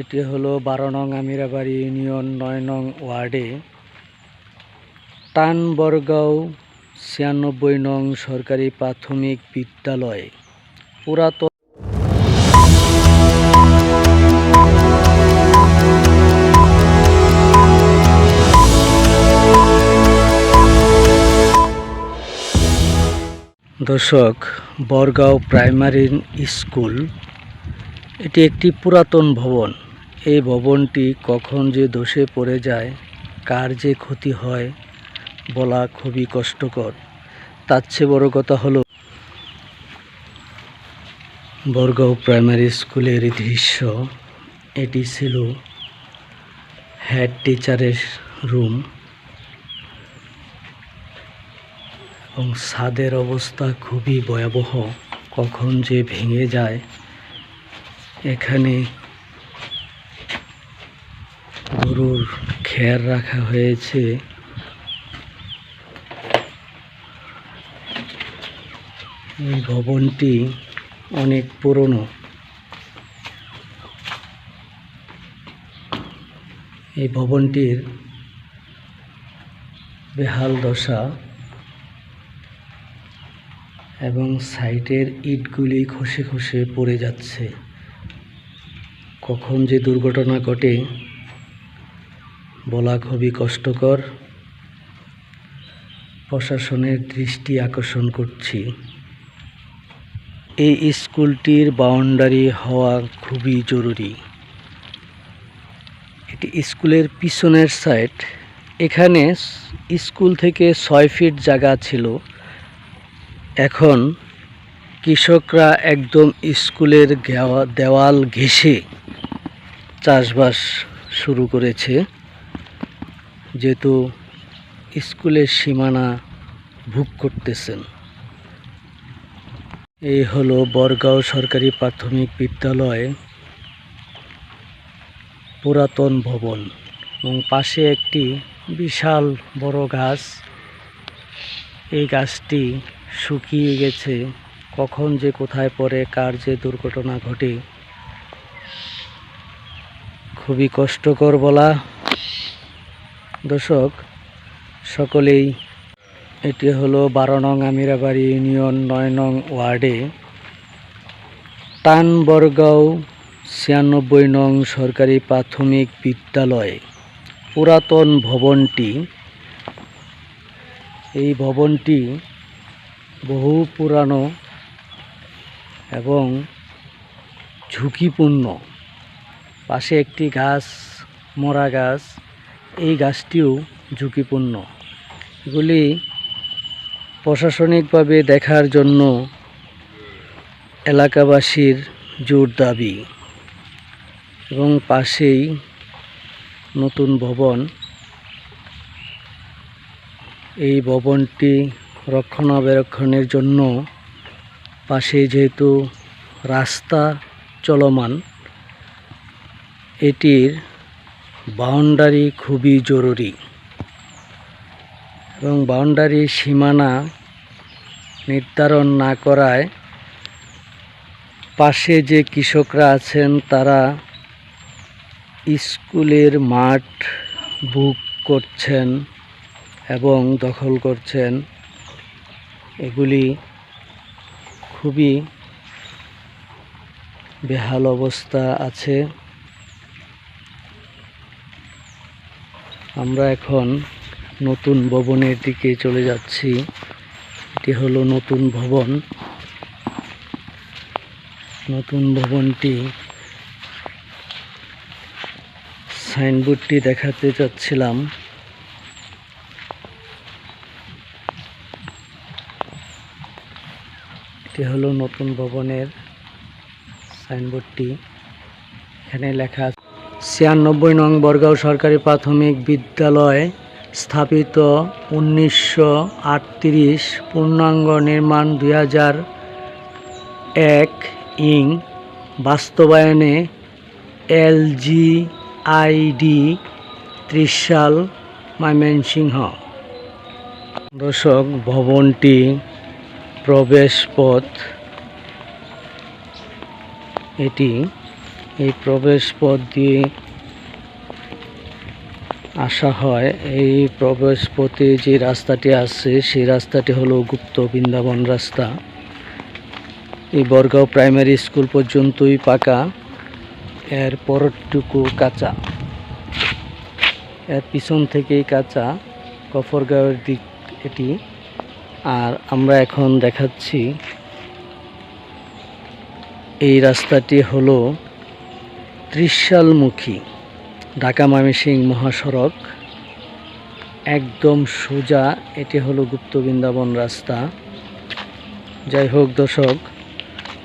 এটি হলো বারো নং আমিরাবাড়ি ইউনিয়ন নয় নং ওয়ার্ডে। টানবরগাঁও ছিয়ানব্বই নং সরকারি প্রাথমিক বিদ্যালয়। পুরাতন দর্শক, বরগাঁও প্রাইমারি স্কুল। এটি একটি পুরাতন ভবন। এই ভবনটি কখন যে ধসে পড়ে যায়, কার যে ক্ষতি হয় বলা খুবই কষ্টকর। তার চেয়ে বড় কথা হলো, বরগাঁও প্রাইমারি স্কুলের দৃশ্য। এটি ছিল হেড টিচারের রুম এবং ছাদের অবস্থা খুবই ভয়াবহ। কখন যে ভেঙে যায়, এখানে গরুর খেয়ার রাখা হয়েছে। এই ভবনটি অনেক পুরনো। এই ভবনটির বেহাল দশা এবং সাইটের ইটগুলি খসে খসে পড়ে যাচ্ছে। কখন যে দুর্ঘটনা ঘটে বলা খুবই কষ্টকর। প্রশাসনের দৃষ্টি আকর্ষণ করছি। এই স্কুলটির বাউন্ডারি হওয়া খুবই জরুরি। এটি স্কুলের পিছনের সাইড। এখানে স্কুল থেকে ছয় ফিট জায়গা ছিল। এখন কৃষকরা একদম স্কুলের দেওয়াল ঘেঁষে চাষবাস শুরু করেছে। যেহেতু স্কুলের সীমানা ভোগ করতেছেন। এই হলো বরগাঁও সরকারি প্রাথমিক বিদ্যালয় পুরাতন ভবন এবং পাশে একটি বিশাল বড় গাছ। এই গাছটি শুকিয়ে গেছে, কখন যে কোথায় পড়ে, কার যে দুর্ঘটনা ঘটে, খুবই কষ্টকর বলা দর্শক, সকলেই এটি হলো বারো নং আমিরাবাড়ি ইউনিয়ন নয় নং ওয়ার্ডে। টানবরগাঁও ছিয়ানব্বই নং সরকারি প্রাথমিক বিদ্যালয়, পুরাতন ভবনটি। এই ভবনটি বহু পুরানো এবং ঝুঁকিপূর্ণ। পাশে একটি গাছ, মরা গাছ। এই গাছটিও ঝুঁকিপূর্ণ। এগুলি প্রশাসনিকভাবে দেখার জন্য এলাকাবাসীর জোর দাবি এবং পাশেই নতুন ভবন। এই ভবনটি রক্ষণাবেক্ষণের জন্য পাশে যেহেতু রাস্তা চলমান, এটির বাউন্ডারি খুবই জরুরি এবং বাউন্ডারি সীমানা নির্ধারণ না করায় পাশে যে কৃষকরা আছেন তারা স্কুলের মাঠ বুক করছেন এবং দখল করছেন। এগুলি খুবই বেহাল অবস্থা আছে। আমরা এখন নতুন ভবনের দিকে চলে যাচ্ছি। এটি হলো নতুন ভবন। নতুন ভবনটি সাইনবোর্ডটি দেখাতে চাচ্ছিলাম। এটি হলো নতুন ভবনের সাইনবোর্ডটি। এখানে লেখা ছিয়ানব্বই নং বরগাঁও সরকারি প্রাথমিক বিদ্যালয় স্থাপিত উনিশশো আটত্রিশ পূর্ণাঙ্গ নির্মাণ দুই হাজার এক ইং বাস্তবায়নে এলজি আইডি ত্রিশ সাল ময়মনসিংহ। দর্শক, ভবনটি প্রবেশ পথ এটি এই প্রবেশ পথ দিয়ে আসা হয়। এই প্রবেশ পথে যে রাস্তাটি আছে, সেই রাস্তাটি হলো গুপ্ত বৃন্দাবন রাস্তা। এই বরগাঁও প্রাইমারি স্কুল পর্যন্তই পাকা, এর পরটুকু কাঁচা। এর পিছন থেকেই কাঁচা, কফরগাঁওয়ের দিক এটি। আর আমরা এখন দেখাচ্ছি, এই রাস্তাটি হলো ত্রিশালমুখী, ঢাকা ময়মনসিং মহাসড়ক। একদম সোজা, এটি হলো গুপ্ত বৃন্দাবন রাস্তা। যাই হোক দর্শক,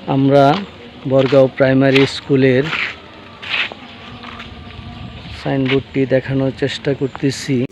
আমরা বরগাঁও প্রাইমারি স্কুলের সাইনবোর্ডটি দেখানোর চেষ্টা করতেছি।